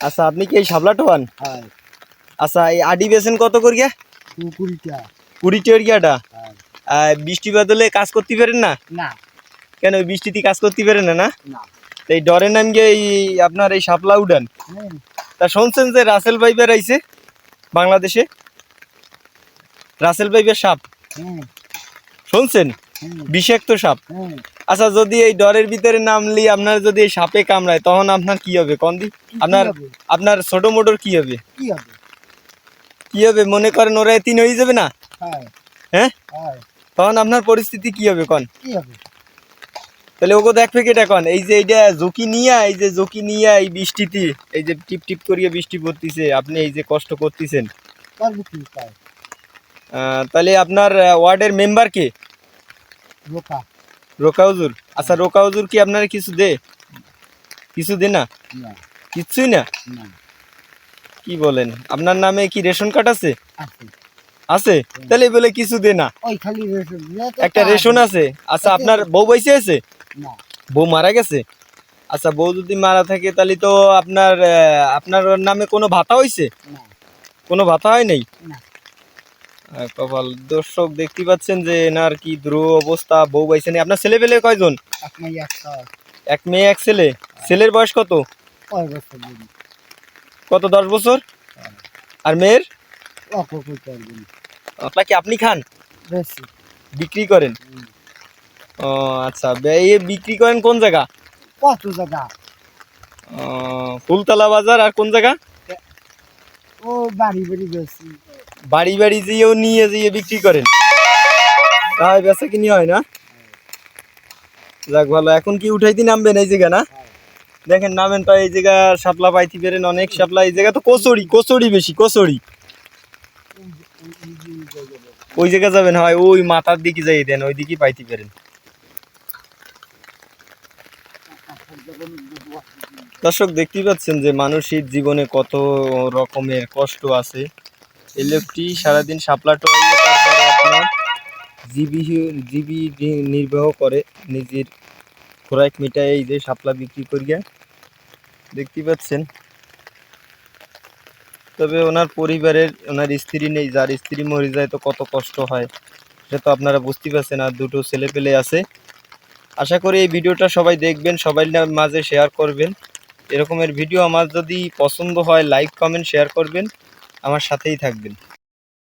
আচ্ছা আপনি কি এই শাপলা টোয়ান? আচ্ছা এই আডি বেছেন কত করিয়া? কুকুরিটা কুড়ি টিয়াটা হ্যাঁ। বৃষ্টি বাদলে কাজ করতে পারেন না? না। কেন বৃষ্টিতে কাজ করতে পারেন না না? এই ডরের নাম গিয়ে এই আপনার এই শাপলা উডান। হ্যাঁ। তা শুনছেন যে রাসেল ভাইবের আইছে বাংলাদেশে? রাসেল ভাইবের সাপ। হ্যাঁ। শুনছেন? হ্যাঁ। বিষাক্ত সাপ। আচ্ছা যদি এই ডরের ভিতরে নাম নামলি আপনার যদি এই সাপে কামড়ায় তখন আপনার কি হবে কন্দি আপনার আপনার ছোট মোটর কি হবে? কি হবে? কি হবে? মনে করেন ওরা তিন হয়ে যাবে না? হ্যাঁ। হ্যাঁ? হ্যাঁ। তখন আপনার পরিস্থিতি কি হবে কন? কি হবে? তাহলে ওগো দেখবে কেটা কন? এই যে এইটা ঝুঁকি নিয়া এই যে ঝুঁকি নিয়া এই বৃষ্টিতে এই যে টিপ টিপ করিয়ে বৃষ্টি পড়তিছে আপনি এই যে কষ্ট করতেছেন। তাহলে আপনার ওয়ার্ডের মেম্বার কে? রোকা হুজুর? আচ্ছা রোকা হুজুর কি আপনার কিছু দে? কিছু দে না? কিচ্ছুই না? কি বলেন? আপনার নামে কি রেশন কার্ড আছে? আছে। তাহলে বলে কিছু দে না। একটা রেশন আছে। আচ্ছা আপনার বউ বসে আছে? বউ মারা গেছে? আচ্ছা বউ যদি মারা থাকে তাহলে তো আপনার আপনার নামে কোনো ভাতা হয়েছে কোনো ভাতা হয় নাই? কপাল। দর্শক দেখতে পাচ্ছেন যে এনার কি দ্রুহ অবস্থা বউ বাইছে নেই আপনার ছেলে পেলে কয়জন? এক মেয়ে এক ছেলে। ছেলের বয়স কত? কত দশ বছর? আর মেয়ের? আপনার কি আপনি খান? বিক্রি করেন? ও আচ্ছা। এ বিক্রি করেন কোন জায়গা? কত জায়গা? ফুলতলা বাজার আর কোন জায়গা? বাড়ি বাড়ি বেশি যেয়েও নিয়ে যেয়ে বিক্রি করেন। তাই বেচা কিনি হয় না? যাক ভালো, এখন কি উঠাইতে নামবেন এই জায়গা না? দেখেন নামেন তো এই জায়গা, শাপলা পাইতে পেরেন অনেক শাপলা। এই জায়গা তো কচুরি কচুরি বেশি, কচুরি। ওই জায়গা যাবেন, হয় ওই মাথার দিকে যাই দেন ওই দিকে পাইতে পারেন দর্শক, দেখতেই পাচ্ছেন যে মানুষের জীবনে কত রকমের কষ্ট আছে। এই লোকটি সারাদিন শাপলা টোয়াইয়ে তারপরে আপনার জীবী জীবী নির্বাহ করে, নিজের খোরাক মিটায় এই যে শাপলা বিক্রি করিয়া দেখতে পাচ্ছেন। তবে ওনার পরিবারের, ওনার স্ত্রী নেই, যার স্ত্রী মরে যায় তো কত কষ্ট হয়, সেটা তো আপনারা বুঝতে পারছেন, আর দুটো ছেলে পেলে আছে। আশা করি এই ভিডিওটা সবাই দেখবেন, সবাই মাঝে শেয়ার করবেন। এরকমের ভিডিও আমার যদি পছন্দ হয় লাইক কমেন্ট শেয়ার করবেন। আমার সাথেই থাকবেন।